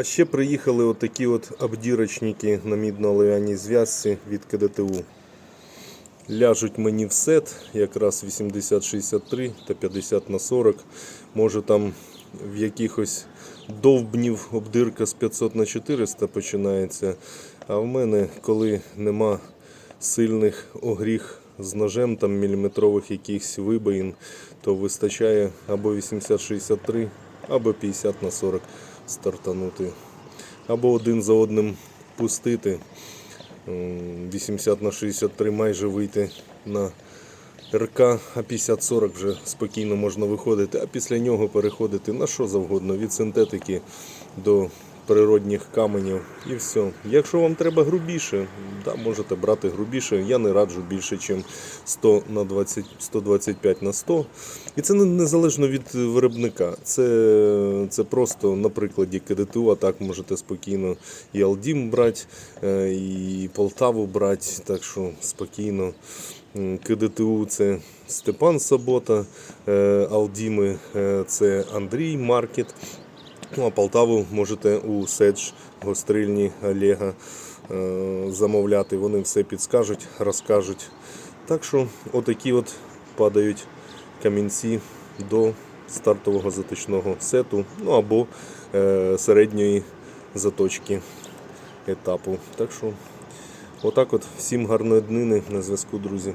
А ще приїхали отакі от обдірочники на мідно-олов'яній зв'язці від КДТУ. Ляжуть мені в сет, якраз 80-63 та 50 на 40. Може там в якихось довбнів обдирка з 500 на 400 починається. А в мене, коли нема сильних огріх з ножем, там міліметрових якихось вибоїн, то вистачає або 80-63, або 50 на 40 стартанути. Або один за одним пустити. 80 на 63 майже вийти на РК, а 50-40 вже спокійно можна виходити, а після нього переходити на що завгодно, від синтетики до природних каменів і все. Якщо вам треба грубіше, да, можете брати грубіше. Я не раджу більше, ніж 100 на 20, 125 на 100. І це не- незалежно від виробника. Це, це просто на прикладі КДТУ, а так можете спокійно і Алдім брати, е, і Полтаву брати, так що спокійно. КДТУ це Степан Собота, е, Алдіми е, це Андрій Маркет. Ну, а Полтаву можете у Седж гострильні Олега е, замовляти. Вони все підскажуть, розкажуть. Так що отакі от падають камінці до стартового заточного сету, ну або е, середньої заточки етапу. Так що, отак от всім гарної днини на зв'язку, друзі.